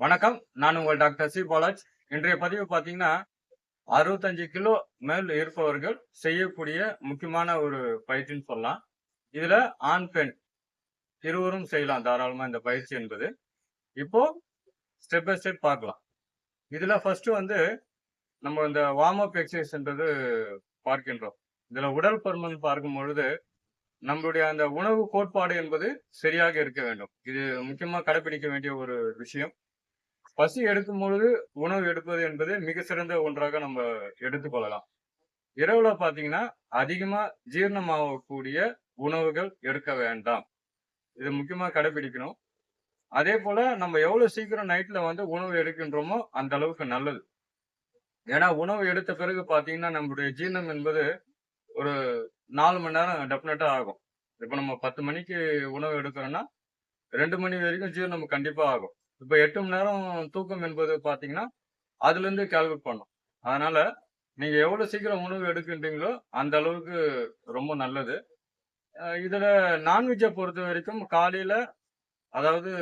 வணக்கம். நான் உங்கள் டாக்டர் சி. பாலாஜ். இன்றைய பதிவு பார்த்தீங்கன்னா அறுபத்தஞ்சு கிலோ மேல் இருப்பவர்கள் செய்யக்கூடிய முக்கியமான ஒரு பயிற்சின்னு சொல்லலாம். இதில் ஆண் பெண் இருவரும் செய்யலாம். தாராளமாக இந்த பயிற்சி என்பது. இப்போ ஸ்டெப் பை ஸ்டெப் பார்க்கலாம். இதில் ஃபர்ஸ்ட் வந்து நம்ம இந்த வார்ம் அப் எக்ஸசைஸ்ன்றது பார்க்கின்றோம். இதில் உடல் பருமன் பார்க்கும் பொழுது நம்மளுடைய அந்த உணவு கோட்பாடு என்பது சரியாக இருக்க வேண்டும். இது முக்கியமாக கடைபிடிக்க வேண்டிய ஒரு விஷயம். பசி எடுக்கும் பொழுது உணவு எடுப்பது என்பது மிக சிறந்த ஒன்றாக நம்ம எடுத்துக்கொள்ளலாம் இரவுல பாத்தீங்கன்னா அதிகமா ஜீரணமாகக்கூடிய உணவுகள் எடுக்க வேண்டாம். இது முக்கியமா கடைபிடிக்கணும் அதே போல நம்ம எவ்வளவு சீக்கிரம் நைட்ல வந்து உணவு எடுக்கின்றோமோ அந்த அளவுக்கு நல்லது. ஏன்னா உணவு எடுத்த பிறகு பாத்தீங்கன்னா நம்மளுடைய ஜீரணம் என்பது ஒரு நாலு மணி நேரம் டெஃபினட்டா ஆகும். இப்போ நம்ம பத்து மணிக்கு உணவு எடுக்கிறோம்னா ரெண்டு மணி வரைக்கும் ஜீரணம் கண்டிப்பா ஆகும். இப்போ எட்டு மணி நேரம் தூக்கம் என்பது பார்த்தீங்கன்னா அதுலேருந்து கால்குலேட் பண்ணும். அதனால் நீங்கள் எவ்வளோ சீக்கிரம் உணவு எடுக்கின்றீங்களோ அந்த அளவுக்கு ரொம்ப நல்லது. இதில் நான்வெஜ்ஜை பொறுத்த வரைக்கும் காலையில் அதாவது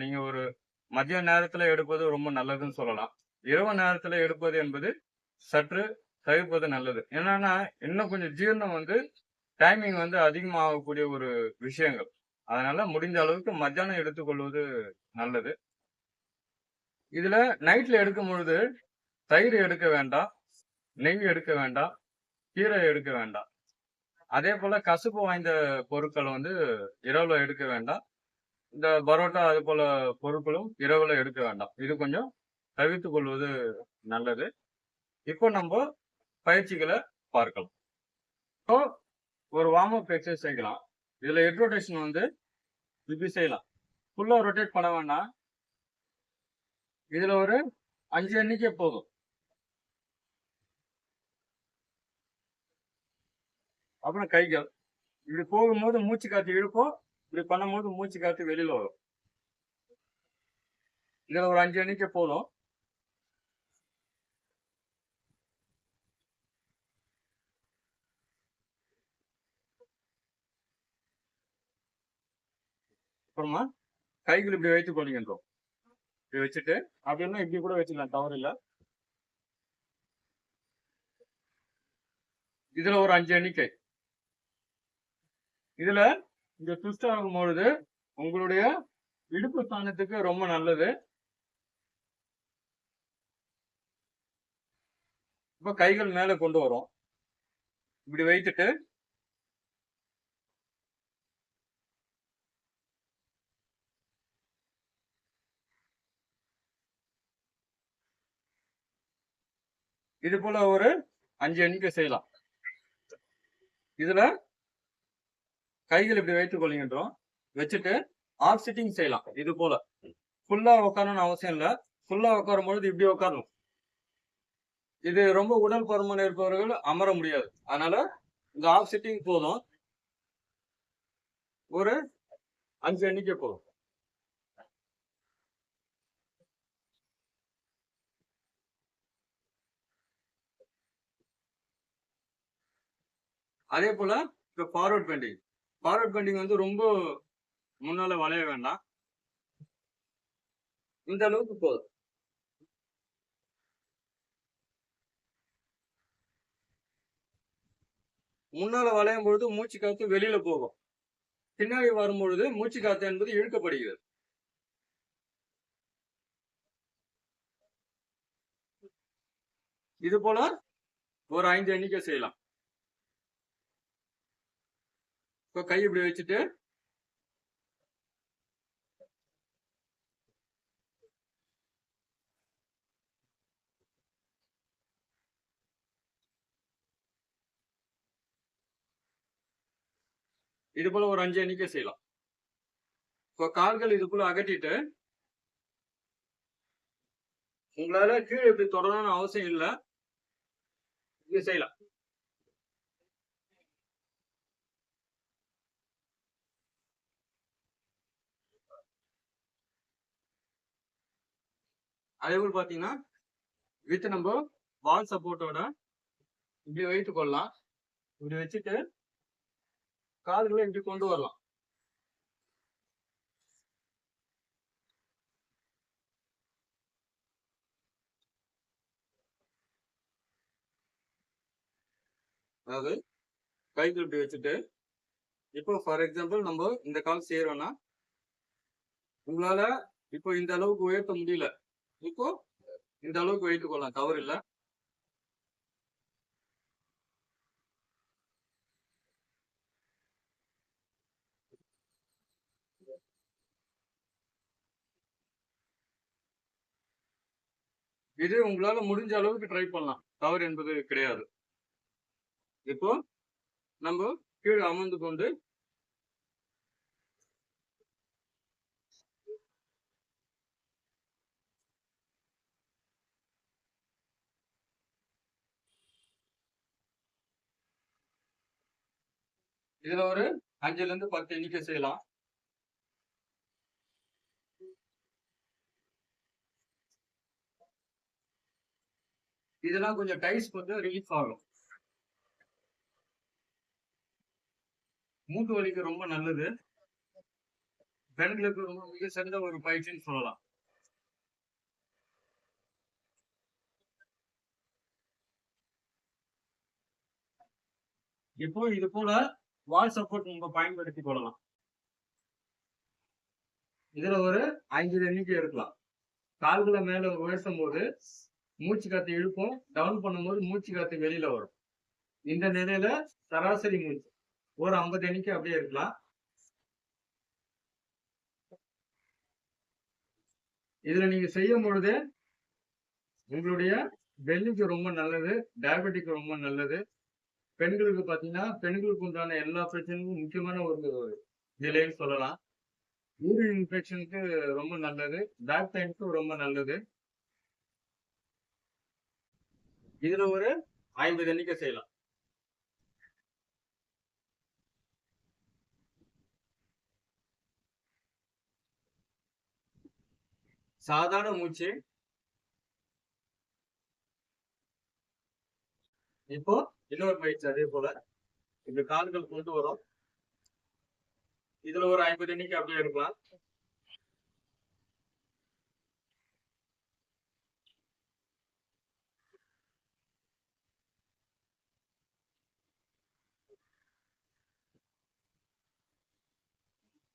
நீங்கள் ஒரு மதிய நேரத்தில் எடுப்பது ரொம்ப நல்லதுன்னு சொல்லலாம். இரவு நேரத்தில் எடுப்பது என்பது சற்று தவிர்ப்பது நல்லது. என்னன்னா இன்னும் கொஞ்சம் ஜீரணம் வந்து டைமிங் வந்து அதிகமாகக்கூடிய ஒரு விஷயங்கள். அதனால முடிஞ்ச அளவுக்கு மத்தியானம் எடுத்துக்கொள்வது நல்லது. இதுல நைட்ல எடுக்கும் பொழுது தயிர் எடுக்க வேண்டாம் நெய் எடுக்க வேண்டாம் கீரை எடுக்க வேண்டாம். அதே போல கசுப்பு வாய்ந்த பொருட்கள் வந்து இரவுல எடுக்க வேண்டாம். இந்த பரோட்டா அது போல பொருட்களும் இரவுல எடுக்க வேண்டாம். இது கொஞ்சம் தவிர்த்து கொள்வது நல்லது. இப்போ நம்ம பயிற்சிகளை பார்க்கலாம். இப்போ ஒரு வார்ம் அப் எக்ஸசைஸ் செய்யலாம். இதுல ஹெட் வந்து இப்படி செய்யலாம். ஃபுல்லா ரொட்டேட் பண்ண வேண்டாம் இதுல ஒரு அஞ்சு எண்ணிக்கை போதும். அப்புறம் கைகள். இப்படி போகும்போது மூச்சு காத்து இழுப்போம் இப்படி பண்ணும்போது மூச்சு காத்து வெளியில வரும். இதுல ஒரு அஞ்சு எண்ணிக்கை போதும். அப்புறமா கைகள் இப்படி வைத்து கொள்கின்றோம். இப்படி வச்சுட்டு அப்படின்னா இப்படி கூட வச்சுக்கலாம் தவறு இல்லை. இதுல ஒரு அஞ்சு எண்ணிக்கை. இதுல இந்த ட்விஸ்ட் ஆகும் பொழுது உங்களுடைய இடுப்பு ஸ்தானத்துக்கு ரொம்ப நல்லது. இப்ப கைகள் மேல கொண்டு வரும். இப்படி வைத்துட்டு இது போல ஒரு அஞ்சு எண்ணிக்கை செய்யலாம். இதுல கைகள் இப்படி வைத்துக் கொள்ளுங்கன்றோம் வச்சுட்டு ஆஃப் சிட்டிங் செய்யலாம். இது போல. ஃபுல்லா உட்காரணும்னு அவசியம் இல்ல. ஃபுல்லா உட்காரும் பொழுது இப்படி உட்காரணும் இது ரொம்ப உடல் பருமன் இருப்பவர்கள் அமர முடியாது. அதனால இந்த ஆஃப் சிட்டிங் போதும். ஒரு அஞ்சு எண்ணிக்கை போதும். அதே போல இப்போ ஃபார்வர்ட் பெண்டிங் ஃபார்வர்ட் பெண்டிங் வந்து ரொம்ப முன்னால வளைய வேண்டாம். இந்த அளவுக்கு போதும். முன்னால வளையும் பொழுது மூச்சு காத்து வெளியில போகும். பின்னாடி வரும் பொழுது மூச்சு காத்து என்பது இழுக்கப்படுகிறது. இது போல ஒரு ஐந்து எண்ணிக்கை செய்யலாம். இப்போ கை இப்படி வச்சுட்டு. இது போல ஒரு அஞ்சு எண்ணிக்கை செய்யலாம். இப்போ கால்கள் இது போல அகட்டிட்டு உங்களால கீழே இப்படி தொடரணும்னு அவசியம் இல்லை. இது செய்யலாம். அதே போல் பார்த்தீங்கன்னா வித் நம்ம வால் சப்போர்ட்டோட இப்படி வைத்து கொள்ளலாம். இப்படி வச்சுட்டு கால்களை இப்படி கொண்டு வரலாம். அதாவது கைகள் இப்படி வச்சுட்டு இப்போ ஃபார் எக்ஸாம்பிள் நம்ம இந்த கால் செய்யறோம்னா உங்களால இப்போ இந்த அளவுக்கு உயர்த்த முடியல. இப்போ இந்த அளவுக்கு வைத்துக் கொள்ளலாம். தவறு இல்ல. இது உங்களால முடிஞ்ச அளவுக்கு ட்ரை பண்ணலாம். தவறு என்பது கிடையாது. இப்போ நம்ம கீழே அமர்ந்து கொண்டு இதுல ஒரு அஞ்சுல இருந்து பத்து எண்ணிக்கை செய்யலாம். இதெல்லாம் கொஞ்சம் டைஸ் கொஞ்சம் ரிலீஃப் ஆகும். மூட்டு வலிக்கு ரொம்ப நல்லது. பெண்களுக்கு ரொம்ப மிக சிறந்த ஒரு பயிற்சின்னு சொல்லலாம். இப்போ இது போல வால் சப்போர்ட் நம்ம பயன்படுத்தி கொள்ளலாம் இதுல ஒரு ஐந்து எண்ணிக்கை இருக்கலாம். கால்களை மேல உயர்த்தும் போது மூச்சு காத்து இழுப்போம் டவுன் பண்ணும்போது மூச்சு காத்து வெளியில வரும். இந்த நிலையில சராசரி மூச்சு ஒரு ஐம்பது எண்ணிக்கை அப்படியே இருக்கலாம். இதுல நீங்க செய்யும் பொழுது உங்களுடைய வெள்ளிக்கு ரொம்ப நல்லது டயபெட்டிக் ரொம்ப நல்லது பெண்களுக்கு பாத்தீங்கன்னா பெண்களுக்கு உண்டான எல்லா பிரச்சனைக்கும் முக்கியமான ஒரு நிலைன்னு சொல்லலாம். யூரின் இன்ஃபெக்ஷனுக்கு ரொம்ப நல்லது. பேக் பெயினுக்கு ரொம்ப நல்லது. இதுல ஒரு ஐம்பது எண்ணிக்கை செய்யலாம். சாதாரண மூச்சு. இப்போ இன்னொரு பயிற்சி அதே போல இந்த கால்கள் கொண்டு வரும். இதுல ஒரு ஐம்பது எண்ணிக்கை அப்படியே இருக்கலாம்.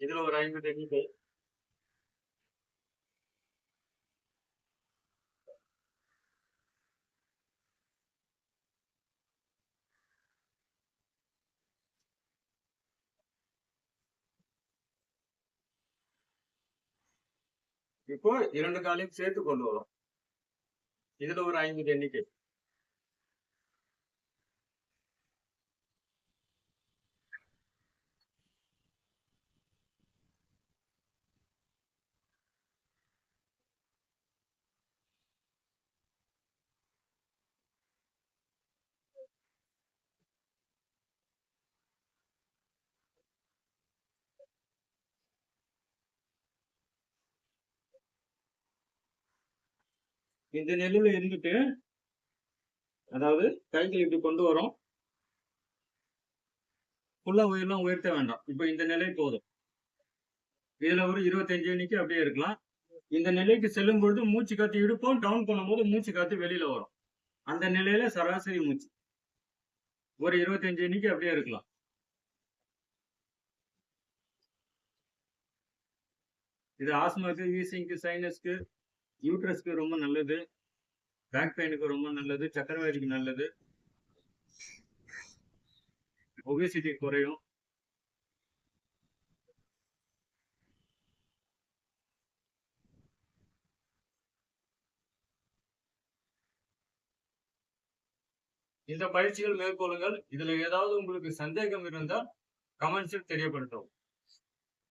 இதுல ஒரு ஐம்பது எண்ணிக்கை. இப்போ இரண்டு காலையும் சேர்த்து கொண்டு வரும். இதுல ஒரு ஐம்பது எண்ணிக்கை. இந்த நிலையில இருந்துட்டு அதாவது கைகள் இப்படி கொண்டு வரும். ஃபுல்லா உயிரெல்லாம் உயர்த்த வேண்டாம். இப்போ இந்த நிலை போதும். இதுல ஒரு இருபத்தஞ்சு எண்ணிக்கை அப்படியே இருக்கலாம். இந்த நிலைக்கு செல்லும் பொழுது மூச்சு காத்து இடுப்போம். டவுன் பண்ணும்போது மூச்சு காத்து வெளியில வரும். அந்த நிலையில சராசரி மூச்சு. ஒரு இருபத்தஞ்சு எண்ணிக்கை அப்படியே இருக்கலாம். இது ஆஸ்மாக்கு வீசிங்க்கு சைனஸ்க்கு யூட்ரஸ்க்கு ரொம்ப நல்லது. பேக் பெயினுக்கு ரொம்ப நல்லது. சக்கரவாதிக்கு நல்லது. ஒபேசிட்டி குறையும். இந்த பயிற்சிகள் மேற்கொள்ளுங்கள். இதுல ஏதாவது உங்களுக்கு சந்தேகம் இருந்தால் கமெண்ட்ஸில் தெரியப்படுத்தவும்.